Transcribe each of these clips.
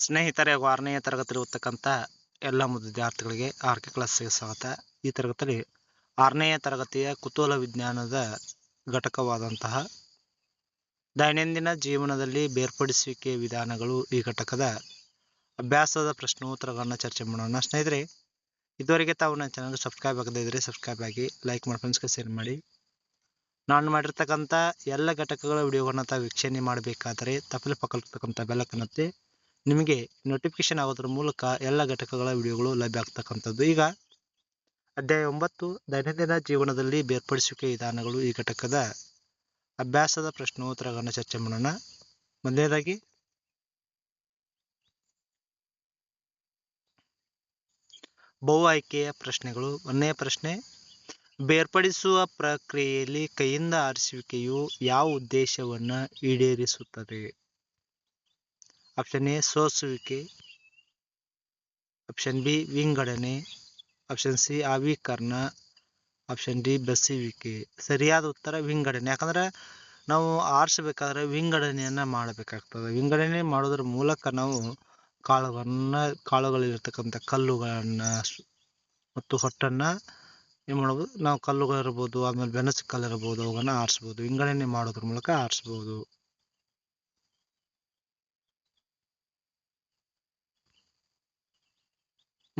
ಸ್ನೇಹಿತರೆ ಆರನೇ ತರಗತಿ ಓದ್ತಕ್ಕಂಥ ಎಲ್ಲ ವಿದ್ಯಾರ್ಥಿಗಳಿಗೆ ಆರ್ ಕೆ ಕ್ಲಾಸ್ಗೆ ಸ್ವಾಗತ. ಈ ತರಗತಿಯಲ್ಲಿ ಆರನೇ ತರಗತಿಯ ಕುತೂಹಲ ವಿಜ್ಞಾನದ ಘಟಕವಾದಂತಹ ದೈನಂದಿನ ಜೀವನದಲ್ಲಿ ಬೇರ್ಪಡಿಸುವಿಕೆ ವಿಧಾನಗಳು ಈ ಘಟಕದ ಅಭ್ಯಾಸದ ಪ್ರಶ್ನೋತ್ತರಗಳನ್ನು ಚರ್ಚೆ ಮಾಡೋಣ. ಸ್ನೇಹಿತರೆ, ಇದುವರೆಗೆ ತಾವು ನನ್ನ ಚಾನಲ್ಗೆ ಸಬ್ಸ್ಕ್ರೈಬ್ ಆಗದೇ ಇದ್ದರೆ ಸಬ್ಸ್ಕ್ರೈಬ್ ಆಗಿ ಲೈಕ್ ಮಾಡಿ ಫ್ರೆಂಡ್ಸ್ಗೆ ಶೇರ್ ಮಾಡಿ. ನಾನು ಮಾಡಿರ್ತಕ್ಕಂಥ ಎಲ್ಲ ಘಟಕಗಳ ವಿಡಿಯೋಗಳನ್ನ ತಾವು ವೀಕ್ಷಣೆ ಮಾಡಬೇಕಾದರೆ ತಪ್ಪಲೆ ಪಕ್ಕದಲ್ಲಿರ್ತಕ್ಕಂಥ ಬೆಲ್ಲಕ್ಕನ್ನತ್ತೆ ನಿಮಗೆ ನೋಟಿಫಿಕೇಶನ್ ಆಗೋದ್ರ ಮೂಲಕ ಎಲ್ಲ ಘಟಕಗಳ ವಿಡಿಯೋಗಳು ಲಭ್ಯ ಆಗ್ತಕ್ಕಂಥದ್ದು. ಈಗ ಅಧ್ಯಾಯ ಒಂಬತ್ತು, ದೈನಂದಿನ ಜೀವನದಲ್ಲಿ ಬೇರ್ಪಡಿಸುವಿಕೆ ವಿಧಾನಗಳು ಈ ಘಟಕದ ಅಭ್ಯಾಸದ ಪ್ರಶ್ನೋತ್ತರಗಳನ್ನು ಚರ್ಚೆ ಮಾಡೋಣ. ಮೊದಲನೇದಾಗಿ, ಬಹು ಆಯ್ಕೆಯ ಪ್ರಶ್ನೆಗಳು. ಒಂದನೇ ಪ್ರಶ್ನೆ, ಬೇರ್ಪಡಿಸುವ ಪ್ರಕ್ರಿಯೆಯಲ್ಲಿ ಕೈಯಿಂದ ಆರಿಸುವಿಕೆಯು ಯಾವ ಉದ್ದೇಶವನ್ನು ಈಡೇರಿಸುತ್ತದೆ? ಆಪ್ಷನ್ ಎ ಸೋಸುವಿಕೆ. ಆಪ್ಷನ್ ಬಿ ವಿಂಗಡಣೆ. ಆಪ್ಷನ್ ಸಿ ಆವೀಕರಣ. ಆಪ್ಷನ್ ಡಿ ಬಸುವಿಕೆ. ಸರಿಯಾದ ಉತ್ತರ, ವಿಂಗಡಣೆ. ಯಾಕಂದ್ರೆ ನಾವು ಆರಿಸಬೇಕಾದ್ರೆ ವಿಂಗಡಣೆಯನ್ನು ಮಾಡಬೇಕಾಗ್ತದೆ. ವಿಂಗಡಣೆ ಮಾಡೋದ್ರ ಮೂಲಕ ನಾವು ಕಾಳುಗಳನ್ನು, ಕಾಳುಗಳಿರ್ತಕ್ಕಂಥ ಕಲ್ಲುಗಳನ್ನು ಮತ್ತು ಹೊಟ್ಟನ್ನು ಏನು ಮಾಡ್ಬೋದು? ನಾವು ಕಲ್ಲುಗಳಿರ್ಬೋದು ಆಮೇಲೆ ಬೆನಸು ಕಲ್ಲು ಇರ್ಬೋದು ಅವುಗಳನ್ನ ಆರಿಸ್ಬೋದು. ವಿಂಗಡಣೆ ಮಾಡೋದ್ರ ಮೂಲಕ ಆರಿಸ್ಬೋದು.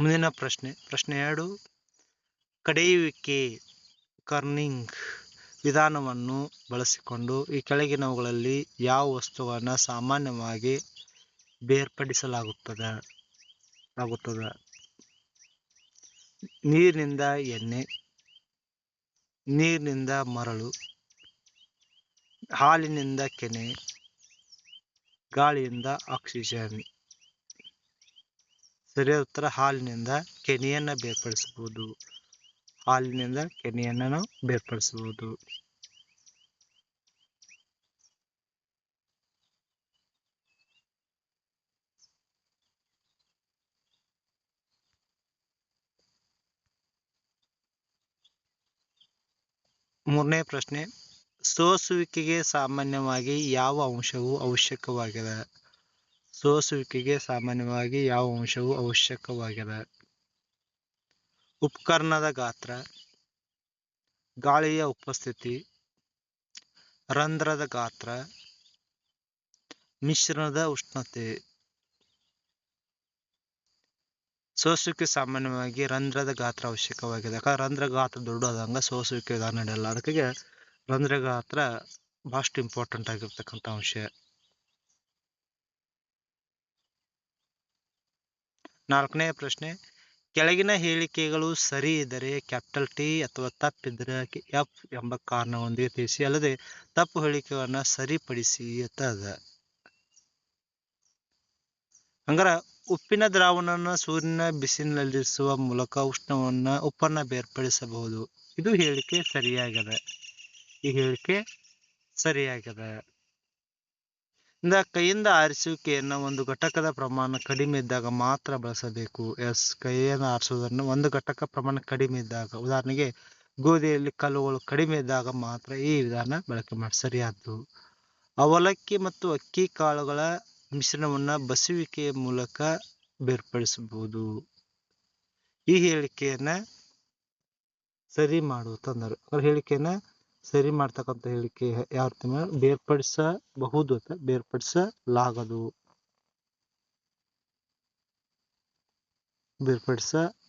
ಮುಂದಿನ ಪ್ರಶ್ನೆ. ಪ್ರಶ್ನೆ ಎರಡು. ಕಡೆಯುವಿಕೆ, ಕರ್ನಿಂಗ್ ವಿಧಾನವನ್ನು ಬಳಸಿಕೊಂಡು ಈ ಕೆಳಗಿನವುಗಳಲ್ಲಿ ಯಾವ ವಸ್ತುವನ್ನು ಸಾಮಾನ್ಯವಾಗಿ ಬೇರ್ಪಡಿಸಲಾಗುತ್ತದೆ, ಆಗುತ್ತದೆ? ನೀರಿನಿಂದ ಎಣ್ಣೆ, ನೀರಿನಿಂದ ಮರಳು, ಹಾಲಿನಿಂದ ಕೆನೆ, ಗಾಳಿಯಿಂದ ಆಕ್ಸಿಜನ್. ಸರಿಯಾದ ಉತ್ತರ ಹಾಲಿನಿಂದ ಕೆನೆಯನ್ನು ಬೇರ್ಪಡಿಸಬಹುದು. ಹಾಲಿನಿಂದ ಕೆನೆಯನ್ನು ನಾವು ಬೇರ್ಪಡಿಸಬಹುದು. ಮೂರನೇ ಪ್ರಶ್ನೆ, ಸೋಸುವಿಕೆಗೆ ಸಾಮಾನ್ಯವಾಗಿ ಯಾವ ಅಂಶವು ಅವಶ್ಯಕವಾಗಿದೆ? ಸೋಸುವಿಕೆಗೆ ಸಾಮಾನ್ಯವಾಗಿ ಯಾವ ಅಂಶವು ಅವಶ್ಯಕವಾಗಿದೆ. ಉಪಕರಣದ ಗಾತ್ರ, ಗಾಳಿಯ ಉಪಸ್ಥಿತಿ, ರಂಧ್ರದ ಗಾತ್ರ, ಮಿಶ್ರಣದ ಉಷ್ಣತೆ. ಸೋಸುವಿಕೆ ಸಾಮಾನ್ಯವಾಗಿ ರಂಧ್ರದ ಗಾತ್ರ ಅವಶ್ಯಕವಾಗಿದೆ. ಯಾಕಂದ್ರೆ ರಂಧ್ರ ಗಾತ್ರ ದೊಡ್ಡದಂಗ ಸೋಸುವಿಕೆ ವಿಧಾನ ನಡೆಯಲ್ಲ ಅದಕ್ಕೆ ರಂಧ್ರ ಗಾತ್ರ ಬಹಳಷ್ಟು ಇಂಪಾರ್ಟೆಂಟ್ ಆಗಿರ್ತಕ್ಕಂಥ ಅಂಶ. ನಾಲ್ಕನೇ ಪ್ರಶ್ನೆ, ಕೆಳಗಿನ ಹೇಳಿಕೆಗಳು ಸರಿ ಇದ್ದರೆ ಕ್ಯಾಪಿಟಲ್ ಟಿ ಅಥವಾ ತಪ್ಪಿದ್ದರೆ ಎಫ್ ಎಂಬ ಕಾರಣವೊಂದಿಗೆ ತಿಳಿಸಿ, ಅಲ್ಲದೆ ತಪ್ಪು ಹೇಳಿಕೆಗಳನ್ನು ಸರಿಪಡಿಸಿ ಅಂತ ಅದ ಹಂಗಾರ ಉಪ್ಪಿನ ದ್ರಾವಣನ ಸೂರ್ಯನ ಬಿಸಿಲಿನಲ್ಲಿರಿಸುವ ಮೂಲಕ ಉಷ್ಣವನ್ನ, ಉಪ್ಪನ್ನ ಬೇರ್ಪಡಿಸಬಹುದು. ಇದು ಹೇಳಿಕೆ ಸರಿಯಾಗಿದೆ. ಈ ಹೇಳಿಕೆ ಸರಿಯಾಗಿದೆ. ಇಂದ ಕೈಯಿಂದ ಆರಿಸುವಿಕೆಯನ್ನು ಒಂದು ಘಟಕದ ಪ್ರಮಾಣ ಕಡಿಮೆ ಇದ್ದಾಗ ಮಾತ್ರ ಬಳಸಬೇಕು. ಎಸ್ ಕೈಯನ್ನು ಆರಿಸುವುದನ್ನು ಒಂದು ಘಟಕ ಪ್ರಮಾಣ ಕಡಿಮೆ ಇದ್ದಾಗ. ಉದಾಹರಣೆಗೆ ಗೋಧಿಯಲ್ಲಿ ಕಲ್ಲುಗಳು ಕಡಿಮೆ ಇದ್ದಾಗ ಮಾತ್ರ ಈ ವಿಧಾನ ಬಳಕೆ ಮಾಡಿ, ಸರಿಯಾದ್ದು. ಅವಲಕ್ಕಿ ಮತ್ತು ಅಕ್ಕಿ ಕಾಳುಗಳ ಮಿಶ್ರಣವನ್ನ ಬಸುವಿಕೆಯ ಮೂಲಕ ಬೇರ್ಪಡಿಸಬಹುದು. ಈ ಹೇಳಿಕೆಯನ್ನ ಸರಿ ಮಾಡುವ ತಂದರು. ಅವ್ರ ಹೇಳಿಕೆಯನ್ನ ಸರಿ ಮಾಡ್ತಕ್ಕಂಥ ಹೇಳಿಕೆ ಯಾವ ರೀತಿ ಬೇರ್ಪಡಿಸಬಹುದು ಅಂತ ಬೇರ್ಪಡಿಸಲಾಗದು. ಬೇರ್ಪಡಿಸಲಾಗದು.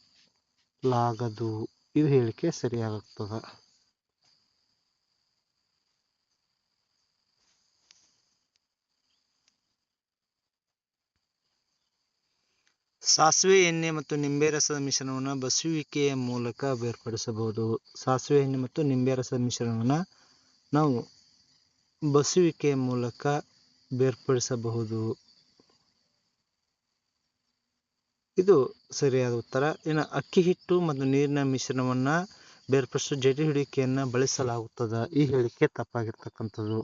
ಇದು ಹೇಳಿಕೆ ಸರಿಯಾಗುತ್ತದೆ ಸಾಸಿವೆ ಎಣ್ಣೆ ಮತ್ತು ನಿಂಬೆ ರಸದ ಮಿಶ್ರಣವನ್ನು ಬಸುವಿಕೆಯ ಮೂಲಕ ಬೇರ್ಪಡಿಸಬಹುದು. ಸಾಸಿವೆ ಎಣ್ಣೆ ಮತ್ತು ನಿಂಬೆ ರಸದ ಮಿಶ್ರಣವನ್ನು ನಾವು ಬಸುವಿಕೆಯ ಮೂಲಕ ಬೇರ್ಪಡಿಸಬಹುದು. ಇದು ಸರಿಯಾದ ಉತ್ತರ. ಇನ್ನು ಅಕ್ಕಿ ಹಿಟ್ಟು ಮತ್ತು ನೀರಿನ ಮಿಶ್ರಣವನ್ನ ಬೇರ್ಪಡಿಸುವ ಜಡಿ ಹಿಡಿಕೆಯನ್ನ ಬಳಸಲಾಗುತ್ತದೆ. ಈ ಹೇಳಿಕೆ ತಪ್ಪಾಗಿರ್ತಕ್ಕಂಥದ್ದು.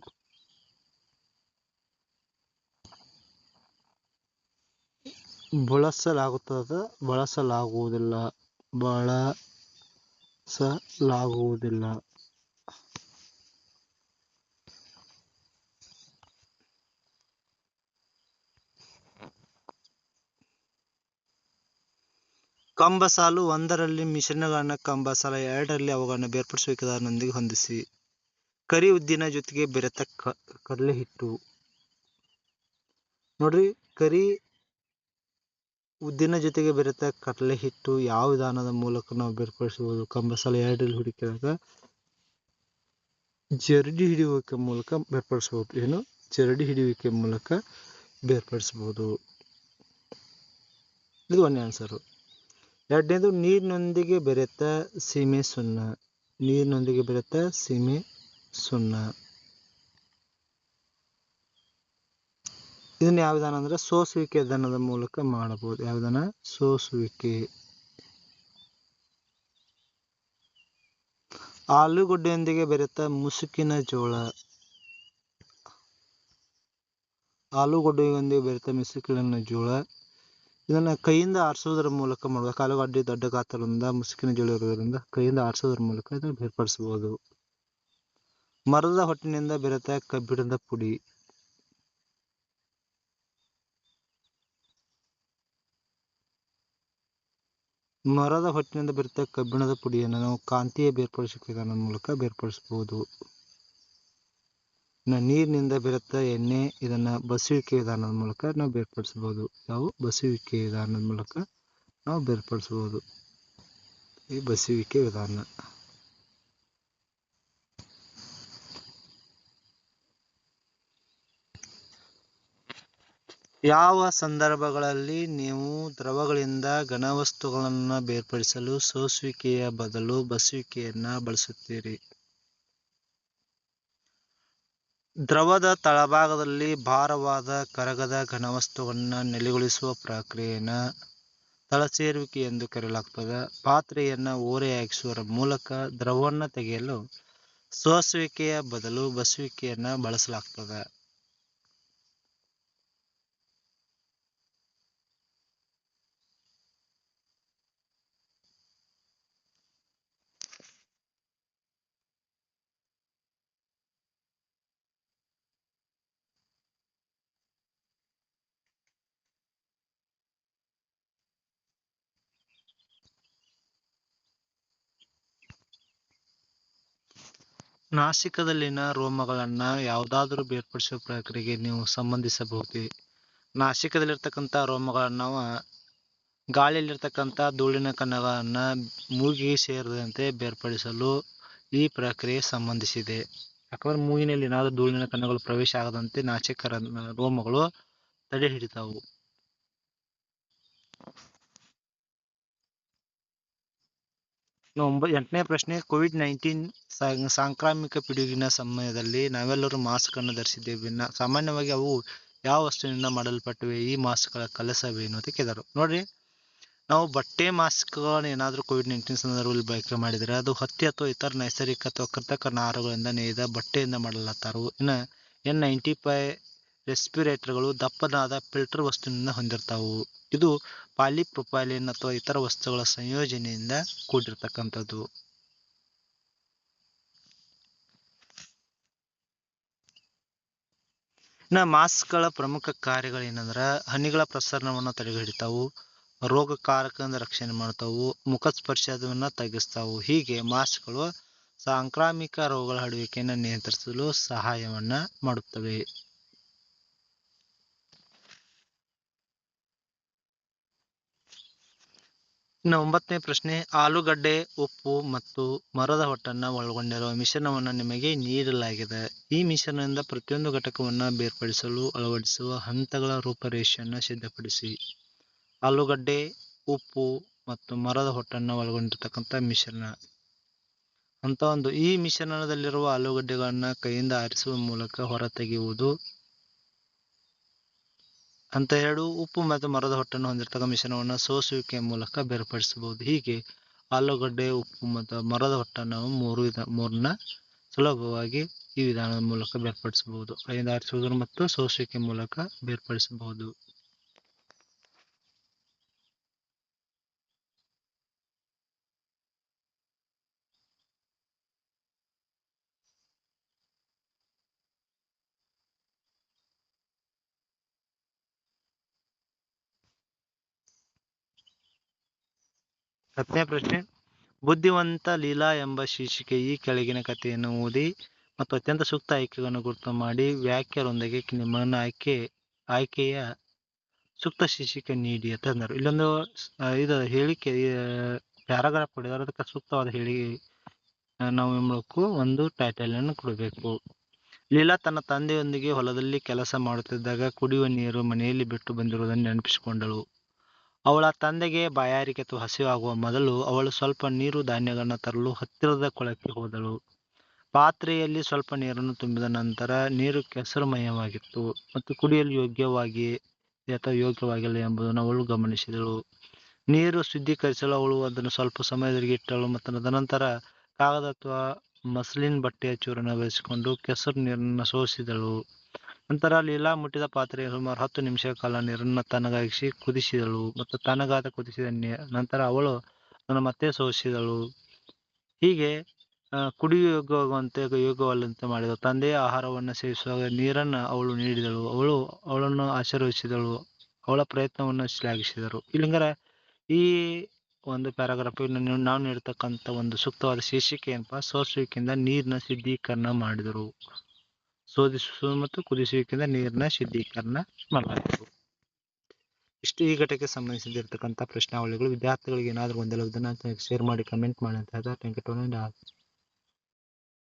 ಬಳಸಲಾಗುತ್ತದೆ, ಬಳಸಲಾಗುವುದಿಲ್ಲ ಬಳಸಲಾಗುವುದಿಲ್ಲ. ಕಂಬ ಸಾಲು ಒಂದರಲ್ಲಿ ಮಿಶ್ರಣಗಳನ್ನ ಕಂಬ ಸಾಲ ಎರಡರಲ್ಲಿ ಅವುಗಳನ್ನು ಬೇರ್ಪಡಿಸುವ ಹೊಂದಿಸಿ ಕರಿ ಉದ್ದಿನ ಜೊತೆಗೆ ಬೆರೆತ ಕಡಲೆ ಹಿಟ್ಟು ನೋಡ್ರಿ, ಕರಿ ಉದ್ದಿನ ಜೊತೆಗೆ ಬೆರೆತ ಕಡಲೆ ಹಿಟ್ಟು ಯಾವ ವಿಧಾನದ ಮೂಲಕ ನಾವು ಬೇರ್ಪಡಿಸಬಹುದು? ಕಂಬಸಲ ಸಾಲು ಎರಡರಲ್ಲಿ ಹುಡುಕಿದಾಗ ಜರಡಿ ಹಿಡಿಯುವಿಕೆ ಮೂಲಕ ಬೇರ್ಪಡಿಸಬಹುದು. ಏನು? ಜರಡಿ ಹಿಡಿಯುವಿಕೆ ಮೂಲಕ ಬೇರ್ಪಡಿಸಬಹುದು. ಇದು ಒಂದೇ ಆನ್ಸರು ಎರಡನೇದು, ನೀರಿನೊಂದಿಗೆ ಬೆರೆತ ಸೀಮೆ ಸುಣ್ಣ ನೀರಿನೊಂದಿಗೆ ಬೆರೆತ ಸೀಮೆ ಸುಣ್ಣ ಇದನ್ನ ಯಾವ ವಿಧಾನ ಅಂದ್ರೆ ಸೋಸುವಿಕೆ ದನದ ಮೂಲಕ ಮಾಡಬಹುದು ಯಾವ ವಿಧಾನ ಸೋಸುವಿಕೆ. ಆಲೂಗಡ್ಡೆಯೊಂದಿಗೆ ಬೆರೆತ ಮುಸುಕಿನ ಜೋಳ. ಆಲೂಗಡ್ಡೆಯೊಂದಿಗೆ ಬೆರೆತ ಮುಸುಕಿನ ಜೋಳ. ಇದನ್ನ ಕೈಯಿಂದ ಆರಿಸೋದ್ರ ಮೂಲಕ ಮಾಡಬೇಕು. ಆಲೂಗಡ್ಡೆ ದೊಡ್ಡ ಗಾತ್ರದಿಂದ ಮುಸುಕಿನ ಜೋಳ ಇರೋದ್ರಿಂದ ಕೈಯಿಂದ ಆರಿಸೋದ್ರ ಮೂಲಕ ಇದನ್ನು ಬೇರ್ಪಡಿಸಬಹುದು. ಮರದ ಹೊಟ್ಟಿನಿಂದ ಬೆರೆತ ಕಬ್ಬಿಣದ ಪುಡಿ. ಮರದ ಹೊಟ್ಟಿನಿಂದ ಬೆರೆತ ಕಬ್ಬಿಣದ ಪುಡಿಯನ್ನು ನಾವು ಕಾಂತೀಯ ಬೇರ್ಪಡಿಸುವ ವಿಧಾನದ ಮೂಲಕ ಬೇರ್ಪಡಿಸಬಹುದು. ನೀರಿನಿಂದ ಬೆರೆತ ಎಣ್ಣೆ, ಇದನ್ನ ಬಸುವಿಕೆ ವಿಧಾನದ ಮೂಲಕ ನಾವು ಬೇರ್ಪಡಿಸಬಹುದು. ನಾವು ಬಸುವಿಕೆ ವಿಧಾನದ ಮೂಲಕ ನಾವು ಬೇರ್ಪಡಿಸಬಹುದು. ಈ ಬಸುವಿಕೆ ವಿಧಾನ. ಯಾವ ಸಂದರ್ಭಗಳಲ್ಲಿ ನೀವು ದ್ರವಗಳಿಂದ ಘನವಸ್ತುಗಳನ್ನು ಬೇರ್ಪಡಿಸಲು ಸೋಸುವಿಕೆಯ ಬದಲು ಬಸುವಿಕೆಯನ್ನ ಬಳಸುತ್ತೀರಿ? ದ್ರವದ ತಳಭಾಗದಲ್ಲಿ ಭಾರವಾದ ಕರಗದ ಘನವಸ್ತುವನ್ನು ನೆಲೆಗೊಳಿಸುವ ಪ್ರಕ್ರಿಯೆಯನ್ನ ತಳಸೇರುವಿಕೆ ಎಂದು ಕರೆಯಲಾಗ್ತದೆ. ಪಾತ್ರೆಯನ್ನ ಓರೆಯಾಗಿಸುವ ಮೂಲಕ ದ್ರವವನ್ನು ತೆಗೆಯಲು ಸೋಸುವಿಕೆಯ ಬದಲು ಬಸುವಿಕೆಯನ್ನ ಬಳಸಲಾಗ್ತದೆ. ನಾಸಿಕದಲ್ಲಿನ ರೋಮಗಳನ್ನ ಯಾವುದಾದರೂ ಬೇರ್ಪಡಿಸುವ ಪ್ರಕ್ರಿಯೆಗೆ ನೀವು ಸಂಬಂಧಿಸಬಹುದೇ. ನಾಸಿಕದಲ್ಲಿರ್ತಕ್ಕಂಥ ರೋಮಗಳನ್ನ ಗಾಳಿಯಲ್ಲಿರ್ತಕ್ಕಂಥ ಧೂಳಿನ ಕಣಗಳನ್ನ ಮೂಗಿಗೆ ಸೇರದಂತೆ ಬೇರ್ಪಡಿಸಲು ಈ ಪ್ರಕ್ರಿಯೆ ಸಂಬಂಧಿಸಿದೆ. ಯಾಕಂದ್ರೆ ಮೂಗಿನಲ್ಲಿ ಏನಾದರೂ ಧೂಳಿನ ಕಣಗಳು ಪ್ರವೇಶ ಆಗದಂತೆ ನಾಸಿಕ ರೋಮಗಳು ತಡೆ ಹಿಡಿತಾವು ಇನ್ನು ಒಂಬ ಎಂಟನೇ ಪ್ರಶ್ನೆ ಕೋವಿಡ್ ನೈನ್ಟೀನ್ ಸಾಂಕ್ರಾಮಿಕ ಪಿಡುಗಿನ ಸಮಯದಲ್ಲಿ ನಾವೆಲ್ಲರೂ ಮಾಸ್ಕ್ ಅನ್ನು ಧರಿಸಿದ್ದೇವೆ ಸಾಮಾನ್ಯವಾಗಿ ಅವು ಯಾವ ವಸ್ತುವಿನಿಂದ ಮಾಡಲ್ಪಟ್ಟಿವೆ? ಈ ಮಾಸ್ಕ್ಗಳ ಕೆಲಸವೇನು ಅಂತ ಕೇಳಿದರು. ನೋಡ್ರಿ, ನಾವು ಬಟ್ಟೆ ಮಾಸ್ಕ್ಗಳನ್ನು ಏನಾದರೂ ಕೋವಿಡ್ ನೈನ್ಟೀನ್ ಸಂದರ್ಭದಲ್ಲಿ ಬಳಕೆ ಮಾಡಿದರೆ ಅದು ಹತ್ತಿ ಅಥವಾ ಇತರ ನೈಸರ್ಗಿಕ ಅಥವಾ ಕೃತಕ ನಾರುಗಳಿಂದ ನೇಯ್ದ ಬಟ್ಟೆಯಿಂದ ಮಾಡಲತ್ತಾರು ಇನ್ನು ಎನ್ ನೈಂಟಿ ಫೈ ರೆಸ್ಪಿರೇಟರ್ಗಳು ದಪ್ಪನಾದ ಫಿಲ್ಟರ್ ವಸ್ತುವಿನಿಂದ ಹೊಂದಿರ್ತಾವು. ಇದು ಪಾಲಿಪ್ರೊಪೈಲಿನ್ ಅಥವಾ ಇತರ ವಸ್ತುಗಳ ಸಂಯೋಜನೆಯಿಂದ ಕೂಡಿರ್ತಕ್ಕಂಥದ್ದು. ಇನ್ನು ಮಾಸ್ಕ್ಗಳ ಪ್ರಮುಖ ಕಾರ್ಯಗಳೇನಂದ್ರೆ ಹನಿಗಳ ಪ್ರಸರಣವನ್ನು ತಡೆಹಿಡಿತಾವು ರೋಗಕಾರಕದಿಂದ ರಕ್ಷಣೆ ಮಾಡ್ತಾವು, ಮುಖ ಸ್ಪರ್ಶವನ್ನು ತಗ್ಗಿಸ್ತಾವು. ಹೀಗೆ ಮಾಸ್ಕ್ಗಳು ಸಾಂಕ್ರಾಮಿಕ ರೋಗಗಳ ಹರಡುವಿಕೆಯನ್ನು ನಿಯಂತ್ರಿಸಲು ಸಹಾಯವನ್ನ ಮಾಡುತ್ತವೆ. ಇನ್ನು ಒಂಬತ್ತನೇ ಪ್ರಶ್ನೆ, ಆಲೂಗಡ್ಡೆ, ಉಪ್ಪು ಮತ್ತು ಮರದ ಹೊಟ್ಟನ್ನು ಒಳಗೊಂಡಿರುವ ಮಿಶ್ರಣವನ್ನು ನಿಮಗೆ ನೀಡಲಾಗಿದೆ. ಈ ಮಿಶ್ರಣದಿಂದ ಪ್ರತಿಯೊಂದು ಘಟಕವನ್ನು ಬೇರ್ಪಡಿಸಲು ಅಳವಡಿಸುವ ಹಂತಗಳ ರೂಪರೇಷೆಯನ್ನು ಸಿದ್ಧಪಡಿಸಿ. ಆಲೂಗಡ್ಡೆ, ಉಪ್ಪು ಮತ್ತು ಮರದ ಹೊಟ್ಟನ್ನು ಒಳಗೊಂಡಿರ್ತಕ್ಕಂಥ ಮಿಶ್ರಣ. ಅಂತ ಒಂದು, ಈ ಮಿಶ್ರಣದಲ್ಲಿರುವ ಆಲೂಗಡ್ಡೆಗಳನ್ನು ಕೈಯಿಂದ ಆರಿಸುವ ಮೂಲಕ ಹೊರತೆಗೆಯುವುದು. ಹಂತ ಎರಡು ಉಪ್ಪು ಮತ್ತು ಮರದ ಹೊಟ್ಟನ್ನು ಹೊಂದಿರತಕ್ಕ ಮಿಶ್ರಣವನ್ನು ಸೋಸುವಿಕೆ ಮೂಲಕ ಬೇರ್ಪಡಿಸಬಹುದು. ಹೀಗೆ ಆಲೂಗಡ್ಡೆ, ಉಪ್ಪು ಮತ್ತು ಮರದ ಹೊಟ್ಟನ್ನು ಮೂರು ವಿಧ, ಮೂರನ್ನ ಸುಲಭವಾಗಿ ಈ ವಿಧಾನದ ಮೂಲಕ ಬೇರ್ಪಡಿಸಬಹುದು. ಕೈಯಿಂದ ಆರಿಸುವುದರ ಮತ್ತು ಸೋಸುವಿಕೆ ಮೂಲಕ ಬೇರ್ಪಡಿಸಬಹುದು. ಹತ್ತನೇ ಪ್ರಶ್ನೆ. ಬುದ್ಧಿವಂತ ಲೀಲಾ ಎಂಬ ಶೀರ್ಷಿಕೆ ಈ ಕೆಳಗಿನ ಕಥೆಯನ್ನು ಓದಿ ಮತ್ತು ಅತ್ಯಂತ ಸೂಕ್ತ ಆಯ್ಕೆಗಳನ್ನು ಗುರುತು ಮಾಡಿ ವ್ಯಾಖ್ಯರೊಂದಿಗೆ ನಿಮ್ಮನ್ನು ಆಯ್ಕೆ, ಆಯ್ಕೆಯ ಸೂಕ್ತ ಶೀರ್ಷಿಕೆ ನೀಡಿ ಅಂತ ಅಂದರು. ಇಲ್ಲೊಂದು ಇದು ಹೇಳಿಕೆ ಪ್ಯಾರಾಗ್ರಾಫ್ ಕೊಡಿದಾರೆ ಅದಕ್ಕೆ ಸೂಕ್ತವಾದ ಹೇಳಿ ನಾವು ಮಾಡಬೇಕು ಒಂದು ಟೈಟಲ್ ಅನ್ನು ಕೊಡಬೇಕು. ಲೀಲಾ ತನ್ನ ತಂದೆಯೊಂದಿಗೆ ಹೊಲದಲ್ಲಿ ಕೆಲಸ ಮಾಡುತ್ತಿದ್ದಾಗ ಕುಡಿಯುವ ನೀರು ಮನೆಯಲ್ಲಿ ಬಿಟ್ಟು ಬಂದಿರುವುದನ್ನು ನೆನಪಿಸಿಕೊಂಡಳು. ಅವಳ ತಂದೆಗೆ ಬಾಯಾರಿಕೆ ಹಸಿವಾಗುವ ಮೊದಲು ಅವಳು ಸ್ವಲ್ಪ ನೀರು ಧಾನ್ಯಗಳನ್ನು ತರಲು ಹತ್ತಿರದ ಕೊಳಕ್ಕೆ ಹೋದಳು. ಪಾತ್ರೆಯಲ್ಲಿ ಸ್ವಲ್ಪ ನೀರನ್ನು ತುಂಬಿದ ನಂತರ ನೀರು ಕೆಸರುಮಯವಾಗಿತ್ತು ಮತ್ತು ಕುಡಿಯಲು ಯೋಗ್ಯವಾಗಿ ಅಥವಾ ಯೋಗ್ಯವಾಗಿಲ್ಲ ಎಂಬುದನ್ನು ಅವಳು ಗಮನಿಸಿದಳು. ನೀರು ಶುದ್ಧೀಕರಿಸಲು ಅವಳು ಅದನ್ನು ಸ್ವಲ್ಪ ಸಮಯದವರೆಗೆ ಇಟ್ಟಳು ಮತ್ತು ತದನಂತರ ಕಾಗದ ಅಥವಾ ಮಸ್ಲಿನ್ ಬಟ್ಟೆಯ ಚೂರನ್ನು ಬಳಸಿಕೊಂಡು ಕೆಸರು ನೀರನ್ನು ಸೋಸಿದಳು. ನಂತರ ಲೀಲಾ ಮುಟ್ಟಿದ ಪಾತ್ರೆ ಸುಮಾರು ಹತ್ತು ನಿಮಿಷ ಕಾಲ ನೀರನ್ನು ತನಗಾಗಿಸಿ ಕುದಿಸಿದಳು ಮತ್ತು ತನಗಾದ ಕುದಿಸಿದ ನೀ ನಂತರ ಅವಳು ಅದನ್ನು ಮತ್ತೆ ಸೋಸಿದಳು. ಹೀಗೆ ಆ, ಕುಡಿಯು ಯೋಗ್ಯವಾಗುವಂತೆ ಯೋಗ್ಯವಲ್ಲಂತೆ ಮಾಡಿದಳು ತಂದೆಯ ಆಹಾರವನ್ನು ಸೇವಿಸುವಾಗ ನೀರನ್ನು ಅವಳು ನೀಡಿದಳು. ಅವಳು ಅವಳನ್ನು ಆಶೀರ್ವದಿಸಿದಳು. ಅವಳ ಪ್ರಯತ್ನವನ್ನು ಶ್ಲಾಘಿಸಿದರು. ಇಲ್ಲಿಂಗರ ಈ ಒಂದು ಪ್ಯಾರಾಗ್ರಾಫ್ ನಾವು ನೀಡತಕ್ಕಂಥ ಒಂದು ಸೂಕ್ತವಾದ ಶೀರ್ಷಿಕೆ ಏನಪ್ಪ? ಸೋಸುವಿಕೆಯಿಂದ ನೀರಿನ ಶುದ್ಧೀಕರಣ ಮಾಡಿದರು. ಶೋಧಿಸುವುದು ಮತ್ತು ಕುದಿಸುವಿಕೆಯಿಂದ ನೀರಿನ ಶುದ್ಧೀಕರಣ ಮಾಡಲಾಯಿತು ಇಷ್ಟು ಈ ಘಟಕ್ಕೆ ಸಂಬಂಧಿಸಿದಿರ್ತಕ್ಕಂಥ ಪ್ರಶ್ನಾವಳಿಗಳು. ವಿದ್ಯಾರ್ಥಿಗಳಿಗೆ ಏನಾದರೂ ಗೊಂದಲವಿದ್ದರೆ ಶೇರ್ ಮಾಡಿ, ಕಮೆಂಟ್ ಮಾಡಿ ಅಂತ ಹೇಳ್ತಾ ಥ್ಯಾಂಕ್ ಯು